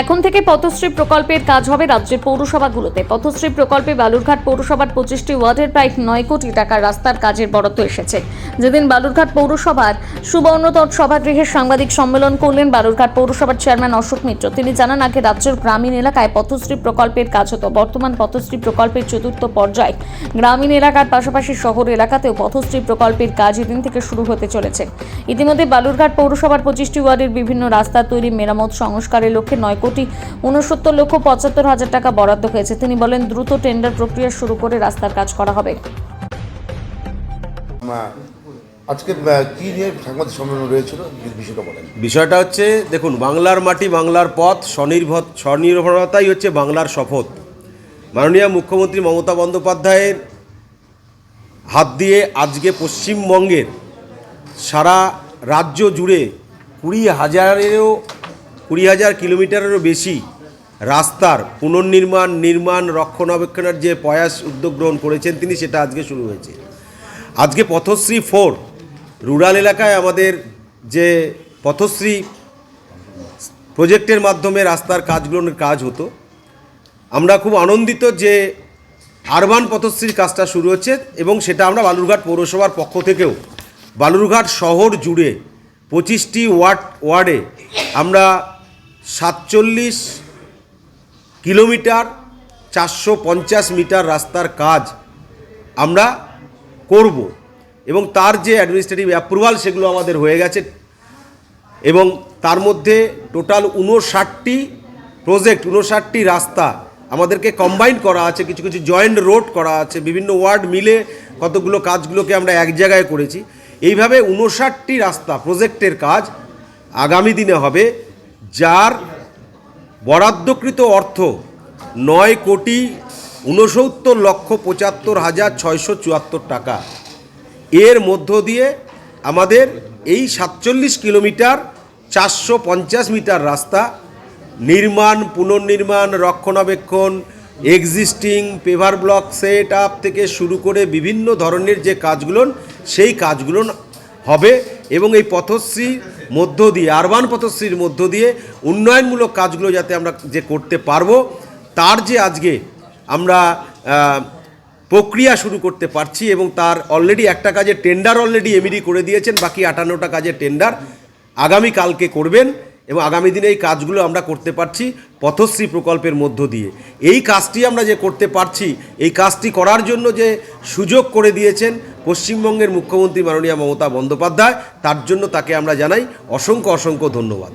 এখন থেকে পথশ্রী প্রকল্পের কাজ হবে রাজ্যের পৌরসভাগুলোতে। পথশ্রী প্রকল্পে বালুরঘাট পৌরসভার পঁচিশটি ওয়ার্ডের প্রায় নয় কোটি টাকার রাস্তার কাজের বরাদ্দ এসেছে। যেদিন বালুরঘাট পৌরসভার সুবর্ণতট সভাগৃহে সাংবাদিক সম্মেলন করলেন বালুরঘাট পৌরসভার চেয়ারম্যান অশোক মিত্র। তিনি জানান, আগে রাজ্যের গ্রামীণ এলাকায় পথশ্রী প্রকল্পের কাজ হতো। বর্তমান পথশ্রী প্রকল্পের চতুর্থ পর্যায়ে গ্রামীণ এলাকার পাশাপাশি শহর এলাকাতেও পথশ্রী প্রকল্পের কাজ এদিন থেকে শুরু হতে চলেছে। ইতিমধ্যে বালুরঘাট পৌরসভার পঁচিশটি ওয়ার্ডের বিভিন্ন রাস্তা তৈরি মেরামত সংস্কারের লক্ষ্যে নয় কোটি উনসত্তর লক্ষ পঁচাত্তর হাজার টাকা বরাদ্দ হয়েছে। তিনি বলেন দ্রুত টেন্ডার প্রক্রিয়া শুরু করে রাস্তার কাজ করা হবে। আজকে কি নিয়ে সাংবাদিক সম্মেলন রয়েছিল? বিষয়টা বলেন। বিষয়টা হচ্ছে দেখুন বাংলার মাটি বাংলার পথ স্বনির্ভর স্বনির্ভরতাই হচ্ছে বাংলার শপথ। মাননীয় মুখ্যমন্ত্রী মমতা বন্দ্যোপাধ্যায়ের হাত দিয়ে আজকে পশ্চিমবঙ্গের সারা রাজ্য জুড়ে কুড়ি হাজারেরও কুড়ি হাজার কিলোমিটারেরও বেশি রাস্তার পুনর্নির্মাণ, নির্মাণ, রক্ষণাবেক্ষণের যে প্রয়াস উদ্যোগ গ্রহণ করেছেন তিনি, সেটা আজকে শুরু হয়েছে। আজকে পথশ্রী ফোর, রুরাল এলাকায় আমাদের যে পথশ্রী প্রজেক্টের মাধ্যমে রাস্তার কাজগুলোর কাজ হতো। আমরা খুব আনন্দিত যে আরবান পথশ্রীর কাজটা শুরু হচ্ছে এবং সেটা আমরা বালুরঘাট পৌরসভার পক্ষ থেকেও, বালুরঘাট শহর জুড়ে পঁচিশটি ওয়ার্ড, ওয়ার্ডে আমরা সাতচল্লিশ কিলোমিটার চারশো পঞ্চাশ মিটার রাস্তার কাজ আমরা করব। এবং তার যে অ্যাডমিনিস্ট্রেটিভ অ্যাপ্রুভাল সেগুলো আমাদের হয়ে গেছে এবং তার মধ্যে টোটাল উনষাটটি প্রজেক্ট উনষাটটি রাস্তা আমাদেরকে কম্বাইন করা আছে, কিছু কিছু জয়েন্ট রোড করা আছে, বিভিন্ন ওয়ার্ড মিলে কতগুলো কাজগুলোকে আমরা এক জায়গায় করেছি। এইভাবে উনষাটটি রাস্তা প্রজেক্টের কাজ আগামী দিনে হবে। যার বরাদ্দকৃত অর্থ নয় কোটি ঊনসত্তর লক্ষ পঁচাত্তর হাজার ছয়শো চুয়াত্তর টাকা। এর মধ্য দিয়ে আমাদের এই সাতচল্লিশ কিলোমিটার চারশো পঞ্চাশ মিটার রাস্তা নির্মাণ, পুনর্নির্মাণ, রক্ষণাবেক্ষণ existing paver block set up থেকে শুরু করে বিভিন্ন ধরনের যে কাজগুলো, সেই কাজগুলো হবে এবং এই পথশ্রীর মধ্য দিয়ে আরবান পথশ্রীর মধ্য দিয়ে উন্নয়নমূলক কাজগুলো যাতে আমরা যে করতে পারব, তার যে আজকে আমরা প্রক্রিয়া শুরু করতে পারছি এবং তার অলরেডি একটা কাজে টেন্ডার অলরেডি এমিডি করে দিয়েছেন, বাকি আটান্নটা কাজের টেন্ডার আগামী কালকে করবেন এবং আগামী দিনে এই কাজগুলো আমরা করতে পারছি পথশ্রী প্রকল্পের মধ্য দিয়ে। এই কাজটি আমরা যে করতে পারছি, এই কাজটি করার জন্য যে সুযোগ করে দিয়েছেন পশ্চিমবঙ্গের মুখ্যমন্ত্রী মাননীয় মমতা বন্দ্যোপাধ্যায় তার জন্য তাকে আমরা জানাই অসংখ্য অসংখ্য ধন্যবাদ।